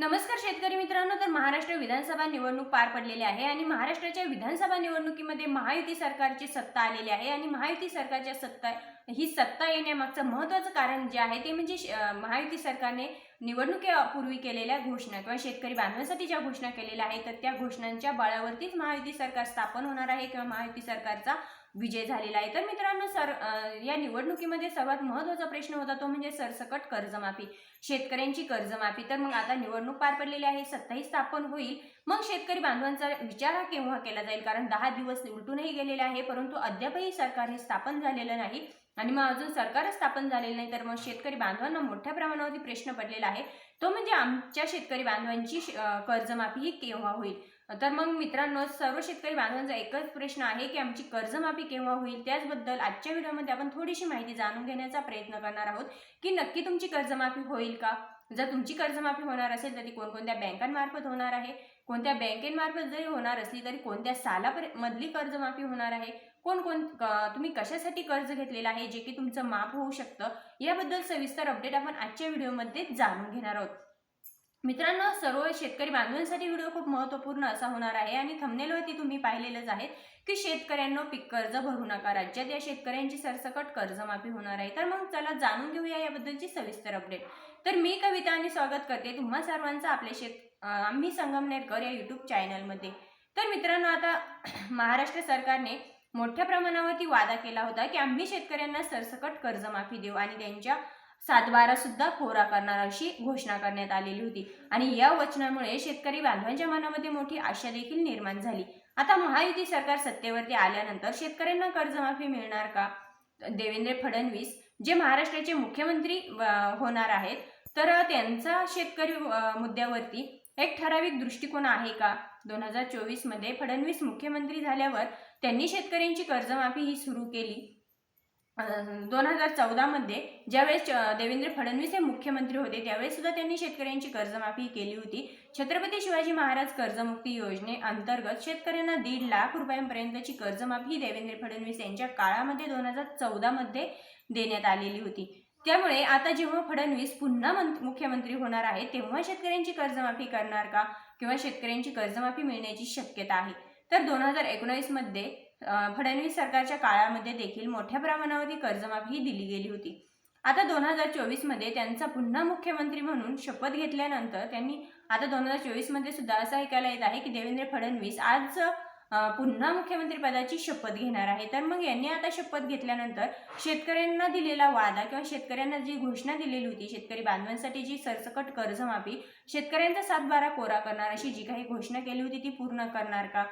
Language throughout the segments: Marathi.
नमस्कार शेतकरी मित्रांनो तर महाराष्ट्र विधानसभा निवडणूक पार पडलेली आहे आणि महाराष्ट्राच्या विधानसभा निवडणुकीमध्ये महायुती सरकारची सत्ता आलेली आहे आणि महायुती सरकारच्या सत्ता ही सत्ता येण्यामागचं महत्त्वाचं कारण जे आहे ते म्हणजे महायुती सरकारने निवडणुकीपूर्वी केलेल्या घोषणा किंवा शेतकरी बांधवांसाठी ज्या घोषणा केलेल्या आहेत तर त्या घोषणांच्या बळावरतीच महायुती सरकार स्थापन होणार आहे किंवा महायुती सरकारचा विजय झालेला आहे. तर मित्रांनो सर या निवडणुकीमध्ये सर्वात महत्त्वाचा प्रश्न होता तो म्हणजे सरसकट कर्जमाफी. शेतकऱ्यांची कर्जमाफी. तर मग आता निवडणूक पार पडलेली आहे. सत्ताही स्थापन होईल. मग शेतकरी बांधवांचा विचार हा केव्हा केला जाईल? कारण दहा दिवस उलटूनही गेलेले आहे परंतु अद्यापही सरकार हे स्थापन झालेलं नाही. आणि मग अजून सरकारच स्थापन झालेलं नाही तर मग शेतकरी बांधवांना मोठ्या प्रमाणावरती प्रश्न पडलेला आहे. तो म्हणजे आमच्या शेतकरी बांधवांची श- कर्जमाफी ही केव्हा होईल? तर मग मित्रांनो सर्व शेतकरी बांधवांचा एकच प्रश्न आहे की आमची कर्जमाफी केव्हा होईल? त्याचबद्दल आजच्या व्हिडिओमध्ये आपण थोडीशी माहिती जाणून घेण्याचा प्रयत्न करणार आहोत की नक्की तुमची कर्जमाफी होईल का? जर तुमची कर्जमाफी होणार असेल तर ती कोणकोणत्या बँकांमार्फत होणार आहे? कोणत्या बँकेमार्फत जरी होणार असली तरी कोणत्या सालापर्यंत मधली कर्जमाफी होणार आहे? कोण कोण तुम्ही कशासाठी कर्ज घेतलेलं आहे जे की तुमचं माफ होऊ शकतं? याबद्दल सविस्तर अपडेट आपण आजच्या व्हिडिओमध्ये जाणून घेणार आहोत. मित्रांनो सर्व शेतकरी बांधवांसाठी व्हिडिओ खूप महत्त्वपूर्ण असा होणार आहे आणि थंबनेलवरती तुम्ही पाहिलेलंच आहे की शेतकऱ्यांना पीक कर्ज भरू नका. राज्यात या शेतकऱ्यांची सरसकट कर्जमाफी होणार आहे. तर मग चला जाणून घेऊया याबद्दलची सविस्तर अपडेट तर मी कविता आणि स्वागत करते तुम्हा सर्वांचं आपले शेत आम्ही संगमनेरकर या युट्यूब चॅनलमध्ये तर मित्रांनो आता महाराष्ट्र सरकारने मोठ्या प्रमाणावरती वादा केला होता की आम्ही शेतकऱ्यांना सरसकट कर्जमाफी देऊ आणि त्यांच्या सातबारा सुद्धा कोरा करणार अशी घोषणा करण्यात आलेली होती. आणि या वचनामुळे शेतकरी बांधवांच्या मनामध्ये मोठी आशा देखील निर्माण झाली. आता महायुती सरकार सत्तेवरती आल्यानंतर शेतकऱ्यांना कर्जमाफी मिळणार का? देवेंद्र फडणवीस जे महाराष्ट्राचे मुख्यमंत्री होणार आहेत तर त्यांचा शेतकरी मुद्द्यावरती एक ठराविक दृष्टिकोन आहे का? दोन हजार चोवीसमध्ये फडणवीस मुख्यमंत्री झाल्यावर त्यांनी शेतकऱ्यांची कर्जमाफी ही सुरू केली. दोन हजार चौदामध्ये ज्यावेळेस देवेंद्र फडणवीस हे मुख्यमंत्री होते त्यावेळेस सुद्धा त्यांनी शेतकऱ्यांची कर्जमाफी केली होती. छत्रपती शिवाजी महाराज कर्जमुक्ती योजने अंतर्गत शेतकऱ्यांना दीड लाख रुपयांपर्यंतची कर्जमाफी देवेंद्र फडणवीस यांच्या काळामध्ये दोन हजार चौदामध्ये देण्यात आलेली होती. त्यामुळे आता जेव्हा फडणवीस पुन्हा मंत- मुख्यमंत्री होणार आहे तेव्हा शेतकऱ्यांची कर्जमाफी करणार का? किंवा शेतकऱ्यांची कर्जमाफी मिळण्याची शक्यता आहे? तर दोन हजार एकोणावीसमध्ये फडणवीस सरकारच्या काळामध्ये देखील मोठ्या प्रमाणावरती कर्जमाफी दिली गेली होती. आता दोन हजार चोवीसमध्ये त्यांचा पुन्हा मुख्यमंत्री म्हणून शपथ घेतल्यानंतर त्यांनी आता दोन हजार चोवीसमध्ये सुद्धा असं ऐकायला येत आहे की देवेंद्र फडणवीस आज पुन्हा मुख्यमंत्री पदाची शपथ घेणार आहे. तर मग यांनी आता शपथ घेतल्यानंतर शेतकऱ्यांना दिलेला वादा किंवा शेतकऱ्यांना जी घोषणा दिलेली होती शेतकरी बांधवांसाठी जी सरसकट कर्जमाफी शेतकऱ्यांचा सातबारा कोरा करणार अशी जी काही घोषणा केली होती ती पूर्ण करणार का?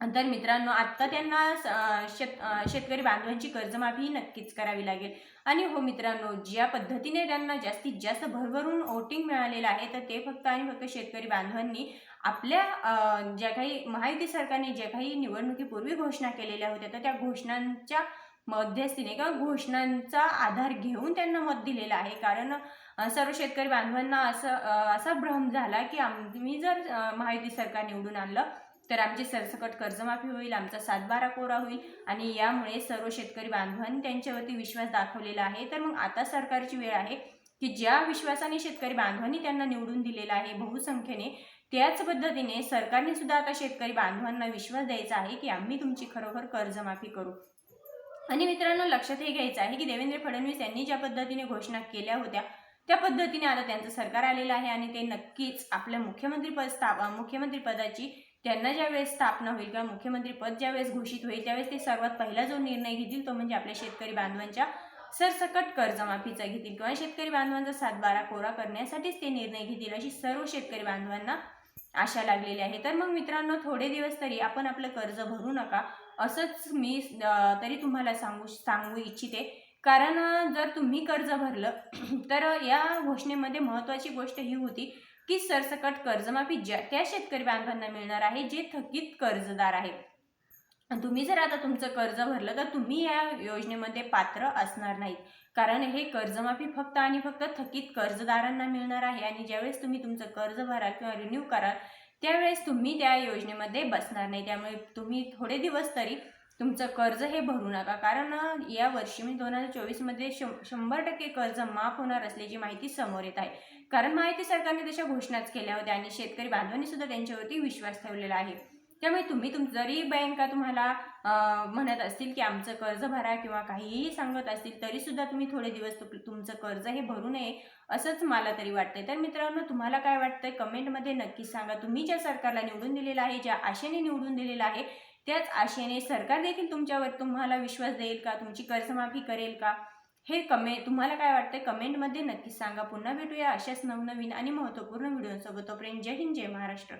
तर मित्रांनो आत्ता त्यांना शेत शेतकरी बांधवांची कर्जमाफी नक्कीच करावी लागेल. आणि हो मित्रांनो ज्या पद्धतीने त्यांना जास्तीत जास्त भरभरून वोटिंग मिळालेलं आहे तर ते फक्त आणि फक्त शेतकरी बांधवांनी आपल्या ज्या काही महायुती सरकारने ज्या काही निवडणुकीपूर्वी घोषणा केलेल्या होत्या तर त्या घोषणांच्या मध्यस्थीने किंवा घोषणांचा आधार घेऊन त्यांना मत दिलेलं आहे. कारण सर्व शेतकरी बांधवांना असं असा भ्रम झाला की आम्ही जर महायुती सरकार निवडून आणलं तर आमची सरसकट कर्जमाफी होईल आमचा सातबारा कोरा होईल आणि यामुळे सर्व शेतकरी बांधवांनी त्यांच्यावरती विश्वास दाखवलेला आहे. तर मग आता सरकारची वेळ आहे की ज्या विश्वासाने शेतकरी बांधवांनी त्यांना निवडून दिलेला आहे बहुसंख्येने त्याच पद्धतीने सरकारने सुद्धा आता शेतकरी बांधवांना विश्वास द्यायचा आहे की आम्ही तुमची खरोखर कर्जमाफी करू. आणि मित्रांनो लक्षात हे घ्यायचं आहे की देवेंद्र फडणवीस यांनी ज्या पद्धतीने घोषणा केल्या होत्या त्या पद्धतीने आता त्यांचं सरकार आलेलं आहे आणि ते नक्कीच आपल्या मुख्यमंत्री पद स्थाप मुख्यमंत्री पदाची त्यांना ज्यावेळेस स्थापना होईल किंवा मुख्यमंत्री पद ज्यावेळेस घोषित होईल त्यावेळेस ते सर्वात पहिला जो निर्णय घेतील तो म्हणजे आपल्या शेतकरी बांधवांच्या सरसकट कर्जमाफीचा घेतील किंवा शेतकरी बांधवांचा सातबारा कोरा करण्यासाठीच ते निर्णय घेतील अशी सर्व शेतकरी बांधवांना आशा लागलेली आहे. तर मग मित्रांनो थोडे दिवस तरी आपण आपलं कर्ज भरू नका असंच मी तरी तुम्हाला सांगू सांगू इच्छिते. कारण जर तुम्ही कर्ज भरलं तर या घोषणेमध्ये महत्त्वाची गोष्ट ही होती की सरसकट कर्जमाफी ज्या त्या शेतकरी बांधवांना मिळणार आहे जे थकीत कर्जदार आहे. तुम्ही जर आता तुमचं कर्ज भरलं तर तुम्ही या योजनेमध्ये पात्र असणार नाहीत. कारण हे कर्जमाफी फक्त आणि फक्त थकीत कर्जदारांना मिळणार आहे. आणि ज्यावेळेस तुम्ही तुमचं कर्ज भराल किंवा रिन्यू कराल त्यावेळेस तुम्ही त्या योजनेमध्ये बसणार नाही. त्यामुळे तुम्ही थोडे दिवस तरी तुमचं कर्ज हे भरू नका. कारण या वर्षी म्हणजे दोन हजार चोवीसमध्ये शं शंभर टक्के कर्ज माफ होणार असल्याची माहिती समोर येत आहे. कारण माहिती सरकारने तशा घोषणाच केल्या होत्या आणि शेतकरी बांधवांनी सुद्धा त्यांच्यावरती विश्वास ठेवलेला आहे. त्यामुळे तुम्ही तुम जरी बँका तुम्हाला म्हणत असतील की आमचं कर्ज भरा किंवा काहीही सांगत असतील तरी सुद्धा तुम्ही थोडे दिवस तुमचं कर्ज हे भरू नये असंच मला तरी वाटतंय. तर मित्रांनो तुम्हाला काय वाटतंय? कमेंटमध्ये नक्की सांगा. तुम्ही ज्या सरकारला निवडून दिलेलं आहे ज्या आशेने निवडून दिलेलं आहे त्याच आशेने सरकार देखील तुमच्यावर तुम्हाला विश्वास देईल का? तुमची कर्जमाफी करेल का? हे कमे तुम्हाला काय वाटतंय? कमेंटमध्ये नक्की सांगा. पुन्हा भेटूया अशाच नवनवीन आणि महत्त्वपूर्ण व्हिडिओसोबत. तोपर्यंत जय हिंद जय महाराष्ट्र.